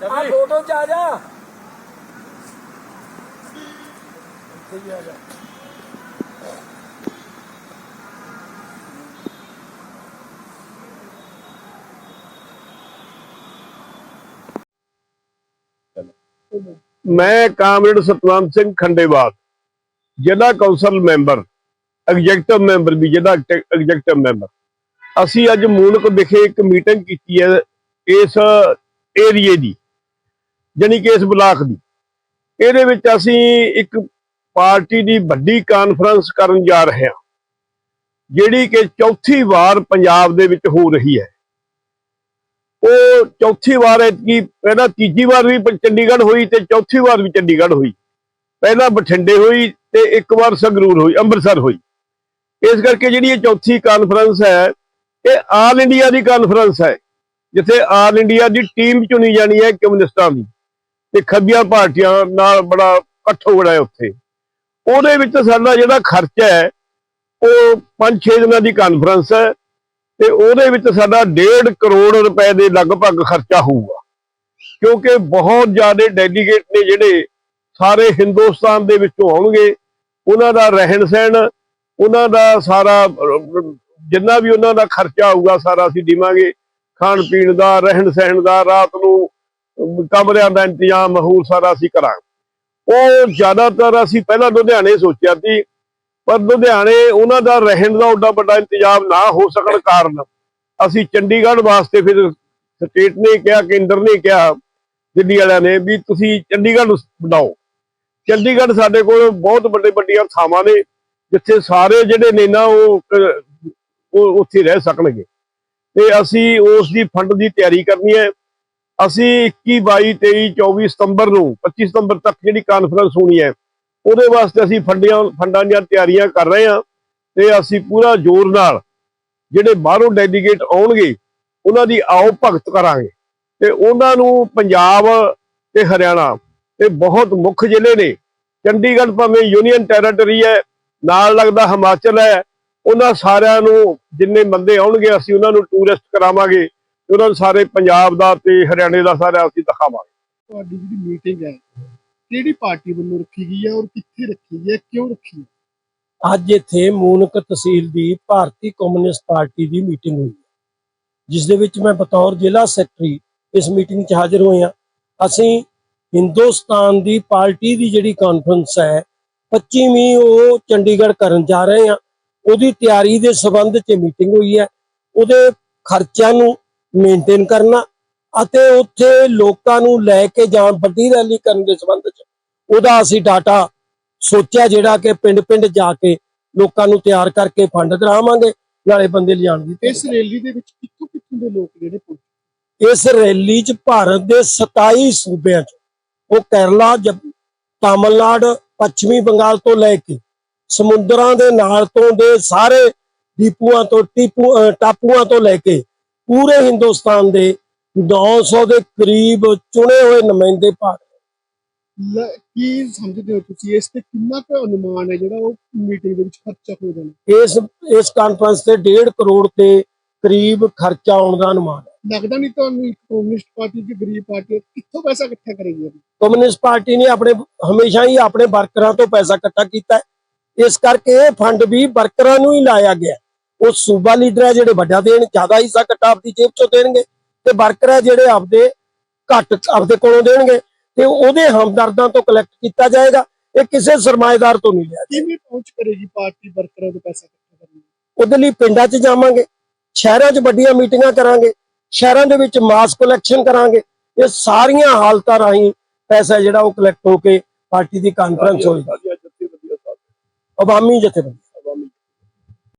ਆ ਫੋਟੋ ਚ ਆ ਜਾ ਇੱਥੇ ਹੀ ਆ ਜਾ ਮੈਂ ਕਾਮਰੇਡ ਸਤਨਾਮ ਸਿੰਘ ਖੰਡੇਵਾਲ ਜ਼ਿਲ੍ਹਾ ਕੌਂਸਲ ਮੈਂਬਰ ਐਗਜ਼ੈਕਟਿਵ ਮੈਂਬਰ ਵੀ ਜ਼ਿਲ੍ਹਾ ਐਗਜ਼ੈਕਟਿਵ ਮੈਂਬਰ ਅਸੀਂ ਅੱਜ ਮੂਨਕ ਵਿਖੇ ਇੱਕ ਮੀਟਿੰਗ ਕੀਤੀ ਹੈ ਇਸ ਏਰੀਏ ਦੀ ਜਾਣੀ ਕਿ ਇਸ ਬਲਾਕ ਦੀ। ਇਹਦੇ ਵਿੱਚ ਅਸੀਂ ਇੱਕ ਪਾਰਟੀ ਦੀ ਵੱਡੀ ਕਾਨਫਰੰਸ ਕਰਨ ਜਾ ਰਹੇ ਹਾਂ, ਜਿਹੜੀ ਕਿ ਚੌਥੀ ਵਾਰ ਪੰਜਾਬ ਦੇ ਵਿੱਚ ਹੋ ਰਹੀ ਹੈ। ਉਹ ਚੌਥੀ ਵਾਰ ਐਤਕੀ ਪਹਿਲਾਂ ਤੀਜੀ ਵਾਰ ਵੀ ਚੰਡੀਗੜ੍ਹ ਹੋਈ ਤੇ ਚੌਥੀ ਵਾਰ ਵੀ ਚੰਡੀਗੜ੍ਹ ਹੋਈ। ਪਹਿਲਾਂ ਬਠਿੰਡੇ ਹੋਈ ਤੇ ਇੱਕ ਵਾਰ ਸੰਗਰੂਰ ਹੋਈ, ਅੰਮ੍ਰਿਤਸਰ ਹੋਈ। ਇਸ ਕਰਕੇ ਜਿਹੜੀ ਇਹ ਚੌਥੀ ਕਾਨਫਰੰਸ ਹੈ, ਇਹ ਆਲ ਇੰਡੀਆ ਦੀ ਕਾਨਫਰੰਸ ਹੈ, ਜਿੱਥੇ ਆਲ ਇੰਡੀਆ ਦੀ ਟੀਮ ਚੁਣੀ ਜਾਣੀ ਹੈ ਕਮਿਊਨਿਸਟਾਂ ਦੀ। ਤੇ ਖੱਬੀਆਂ ਪਾਰਟੀਆਂ ਨਾਲ ਬੜਾ ਇਕੱਠ ਹੋ ਰਿਹਾ ਉੱਥੇ। ਉਹਦੇ ਵਿੱਚ ਸਾਡਾ ਜਿਹੜਾ ਖਰਚਾ ਹੈ, ਉਹ 5-6 ਦਿਨਾਂ ਦੀ ਕਾਨਫਰੰਸ ਹੈ ਤੇ ਉਹਦੇ ਵਿੱਚ ਸਾਡਾ 1.5 ਕਰੋੜ ਰੁਪਏ ਦੇ ਲਗਭਗ ਖਰਚਾ ਹੋਊਗਾ। ਕਿਉਂਕਿ ਬਹੁਤ ਜ਼ਿਆਦਾ ਡੈਲੀਗੇਟ ਨੇ ਜਿਹੜੇ ਸਾਰੇ ਹਿੰਦੁਸਤਾਨ ਦੇ ਵਿੱਚੋਂ ਆਉਣਗੇ। ਉਹਨਾਂ ਦਾ ਰਹਿਣ ਸਹਿਣ ਉਹਨਾਂ ਦਾ ਸਾਰਾ, ਜਿੰਨਾ ਵੀ ਉਹਨਾਂ ਦਾ ਖਰਚਾ ਆਊਗਾ ਸਾਰਾ ਅਸੀਂ ਦੇਵਾਂਗੇ। ਖਾਣ ਪੀਣ ਦਾ ਰਹਿਣ ਸਹਿਣ ਦਾ, ਰਾਤ ਨੂੰ ਕਮਰਿਆਂ ਦਾ ਇੰਤਜ਼ਾਮ ਹੋਰ ਸਾਰਾ ਅਸੀਂ ਕਰਾਂਗੇ। ਉਹ ਜ਼ਿਆਦਾਤਰ ਅਸੀਂ ਪਹਿਲਾਂ ਲੁਧਿਆਣੇ ਸੋਚਿਆ ਸੀ, ਪਰ ਲੁਧਿਆਣੇ ਉਹਨਾਂ ਦਾ ਰਹਿਣ ਦਾ ਓਡਾ ਵੱਡਾ ਇੰਤਜ਼ਾਮ ਨਾ ਹੋ ਸਕਣ ਕਾਰਨ ਅਸੀਂ ਚੰਡੀਗੜ੍ਹ ਵਾਸਤੇ ਫਿਰ ਸਟੇਟ ਨੇ ਕਿਹਾ, ਕੇਂਦਰ ਨੇ ਕਿਹਾ, ਦਿੱਲੀ ਵਾਲਿਆਂ ਨੇ ਵੀ ਤੁਸੀਂ ਚੰਡੀਗੜ੍ਹ ਬਣਾਓ। ਚੰਡੀਗੜ੍ਹ ਸਾਡੇ ਕੋਲ ਬਹੁਤ ਵੱਡੇ ਵੱਡੀਆਂ ਥਾਵਾਂ ਨੇ, ਜਿੱਥੇ ਸਾਰੇ ਜਿਹੜੇ ਨੇ ਨਾ ਉਹ ਉਹ ਉੱਥੇ ਰਹਿ ਸਕਣਗੇ। ਤੇ ਅਸੀਂ ਉਸ ਦੀ ਫੰਡ ਦੀ ਤਿਆਰੀ ਕਰਨੀ ਹੈ। ਅਸੀਂ 21 22 23 24 ਸਤੰਬਰ ਨੂੰ 25 ਸਤੰਬਰ ਤੱਕ ਜਿਹੜੀ ਕਾਨਫਰੰਸ ਹੋਣੀ ਹੈ, ਉਹਦੇ ਵਾਸਤੇ ਅਸੀਂ ਫੰਡੀਆਂ, ਫੰਡਾਂ ਦੀਆਂ ਤਿਆਰੀਆਂ ਕਰ ਰਹੇ ਹਾਂ ਤੇ ਅਸੀਂ ਪੂਰਾ ਜ਼ੋਰ ਨਾਲ ਜਿਹੜੇ ਬਾਹਰੋਂ ਡੈਲੀਗੇਟ ਆਉਣਗੇ, ਉਹਨਾਂ ਦੀ ਆਓ ਭਗਤ ਕਰਾਂਗੇ। ਤੇ ਉਹਨਾਂ ਨੂੰ ਪੰਜਾਬ ਤੇ ਹਰਿਆਣਾ ਤੇ ਬਹੁਤ ਮੁੱਖ ਜ਼ਿਲ੍ਹੇ ਨੇ। ਚੰਡੀਗੜ੍ਹ ਭਾਵੇਂ ਯੂਨੀਅਨ ਟੈਰੀਟਰੀ ਹੈ, ਨਾਲ ਲੱਗਦਾ ਹਿਮਾਚਲ ਹੈ, ਉਹਨਾਂ ਸਾਰਿਆਂ ਨੂੰ ਜਿੰਨੇ ਬੰਦੇ ਆਉਣਗੇ, ਅਸੀਂ ਉਹਨਾਂ ਨੂੰ ਟੂਰਿਸਟ ਕਰਾਵਾਂਗੇ। ਉਹਨਾਂ ਨੂੰ ਸਾਰੇ ਪੰਜਾਬ ਦਾ ਤੇ ਹਰਿਆਣੇ ਦਾ ਸਾਰਾ ਅਸੀਂ ਦਿਖਾਵਾਂਗੇ। ਤੁਹਾਡੀ ਜਿਹੜੀ ਮੀਟਿੰਗ ਹੈ ਕਿਹੜੀ ਪਾਰਟੀ ਵੱਲੋਂ ਰੱਖੀ ਗਈ ਹੈ ਔਰ ਕਿੱਥੇ ਰੱਖੀ ਗਈ ਹੈ ਕਿਉਂ ਰੱਖੀ ਹੈ? ਅੱਜ ਇੱਥੇ ਮੂਨਕ ਤਹਿਸੀਲ ਦੀ ਭਾਰਤੀ ਕਮਿਊਨਿਸਟ ਪਾਰਟੀ ਦੀ ਮੀਟਿੰਗ ਹੋਈ ਹੈ ਜਿਸ ਦੇ ਵਿੱਚ ਮੈਂ ਬਤੌਰ ਜ਼ਿਲ੍ਹਾ ਸੈਕਟਰੀ ਇਸ ਮੀਟਿੰਗ 'ਚ ਹਾਜ਼ਰ ਹੋਏ ਹਾਂ। ਅਸੀਂ ਹਿੰਦੁਸਤਾਨ ਦੀ ਪਾਰਟੀ ਦੀ ਜਿਹੜੀ ਕਾਨਫਰੰਸ ਹੈ 25ਵੀਂ ਉਹ ਚੰਡੀਗੜ੍ਹ ਕਰਨ ਜਾ ਰਹੇ ਹਾਂ। ਉਹਦੀ ਤਿਆਰੀ ਦੇ ਸੰਬੰਧ 'ਚ ਮੀਟਿੰਗ ਹੋਈ ਹੈ। ਉਹਦੇ ਖਰਚਿਆਂ ਨੂੰ ਮੇਨਟੇਨ ਕਰਨਾ ਅਤੇ ਉੱਥੇ ਲੋਕਾਂ ਨੂੰ ਲੈ ਕੇ ਜਾਂ ਵੱਡੀ ਰੈਲੀ ਕਰਨ ਦੇ ਸੰਬੰਧ 'ਚ ਉਹਦਾ ਅਸੀਂ ਡਾਟਾ ਸੋਚਿਆ ਜਿਹੜਾ ਕਿ ਪਿੰਡ-ਪਿੰਡ ਜਾ ਕੇ ਲੋਕਾਂ ਨੂੰ ਤਿਆਰ ਕਰਕੇ ਫੰਡ ਕਰਾਵਾਂਗੇ ਨਾਲੇ ਬੰਦੇ ਲਿਜਾਣ ਦੀ ਤਿਆਰੀ ਇਸ ਰੈਲੀ ਦੇ ਵਿੱਚ ਕਿੱਥੋਂ ਕਿੱਥੋਂ ਦੇ ਲੋਕ ਜਿਹੜੇ ਪਹੁੰਚੇ? ਇਸ ਰੈਲੀ 'ਚ ਭਾਰਤ ਦੇ 27 ਸੂਬਿਆਂ 'ਚ ਉਹ ਕੇਰਲਾ ਤਾਮਿਲਨਾਡੂ ਪੱਛਮੀ ਬੰਗਾਲ ਤੋਂ ਲੈ ਕੇ ਸਮੁੰਦਰਾਂ ਦੇ ਨਾਲ ਤੋਂ ਦੇ ਸਾਰੇ ਦੀਪੂਆਂ ਤੋਂ ਟੀਪੂ ਟਾਪੂਆਂ ਤੋਂ ਲੈ ਕੇ ਪੂਰੇ ਹਿੰਦੁਸਤਾਨ ਦੇ 900 ਦੇ ਕਰੀਬ ਚੁਣੇ ਹੋਏ ਨੁਮਾਇੰਦੇ ਭਾਗ ਲ- ਕੀ ਸਮਝਦੇ ਹੋ ਤੁਸੀਂ ਇਸ ਤੇ ਕਿੰਨਾ ਕੁ ਅਨੁਮਾਨ ਹੈ ਜਿਹੜਾ ਉਹ ਮੀਟਿੰਗ ਦੇ ਵਿੱਚ ਖਰਚਾ ਹੋ ਜਾਣਾ ਇਸ ਇਸ ਕਾਨਫਰੰਸ ਤੇ 1.5 ਕਰੋੜ ਤੇ ਕਰੀਬ ਖਰਚਾ ਆਉਣ ਦਾ ਅਨੁਮਾਨ ਹੈ ਲੱਗਦਾ ਨਹੀਂ ਤੁਹਾਨੂੰ ਕਮਿਊਨਿਸਟ ਪਾਰਟੀ ਦੀ ਗਰੀਬ ਪਾਰਟੀ ਕਿੱਥੋਂ ਪੈਸਾ ਇਕੱਠਾ ਕਰੇਗੀ? ਕਮਿਊਨਿਸਟ ਪਾਰਟੀ ਨੇ ਆਪਣੇ ਹਮੇਸ਼ਾ ਹੀ ਆਪਣੇ ਵਰਕਰਾਂ ਤੋਂ ਪੈਸਾ ਇਕੱਠਾ ਕੀਤਾ। ਇਸ ਕਰਕੇ ਇਹ ਫੰਡ ਵੀ ਵਰਕਰਾਂ ਨੂੰ ਹੀ ਲਾਇਆ ਗਿਆ। ਉਹ ਸੂਬਾ ਲੀਡਰ ਹੈ ਜਿਹੜੇ ਵੱਡਾ ਦੇਣ ਜ਼ਿਆਦਾ ਹਿੱਸਾ ਇਕੱਠਾ ਆਪਦੀ ਜੇਬ ਚੋਂ ਦੇਣਗੇ ਤੇ ਵਰਕਰ ਹੈ ਜਿਹੜੇ ਆਪਦੇ ਘੱਟ ਆਪਦੇ ਕੋਲੋਂ ਦੇਣਗੇ ਤੇ ਉਹਦੇ ਹਮਦਰਦਾਂ ਤੋਂ ਕਲੈਕਟ ਕੀਤਾ ਜਾਏਗਾ ਇਹ ਕਿਸੇ ਸਰਮਾਏਦਾਰ ਤੋਂ ਨਹੀਂ ਲਿਆ ਕਿਵੇਂ ਪਹੁੰਚ ਕਰੇਗੀ ਪਾਰਟੀ ਵਰਕਰਾਂ ਦਾ ਪੈਸਾ ਇਕੱਠਾ ਕਰਨ ਉਹਦੇ ਲਈ ਪਿੰਡਾਂ 'ਚ ਜਾਵਾਂਗੇ ਸ਼ਹਿਰਾਂ 'ਚ ਵੱਡੀਆਂ ਮੀਟਿੰਗਾਂ ਕਰਾਂਗੇ ਸ਼ਹਿਰਾਂ ਦੇ ਵਿੱਚ ਮਾਸ ਕਲੈਕਸ਼ਨ ਕਰਾਂਗੇ ਇਹ ਸਾਰੀਆਂ ਹਾਲਤਾਂ ਰਾਹੀਂ ਪੈਸਾ ਜਿਹੜਾ ਉਹ ਕਲੈਕਟ ਹੋ ਕੇ ਪਾਰਟੀ ਦੀ ਕਾਨਫਰੰਸ ਹੋਏਗੀ। ਅਵਾਮੀ ਜਥੇਬੰਦੀ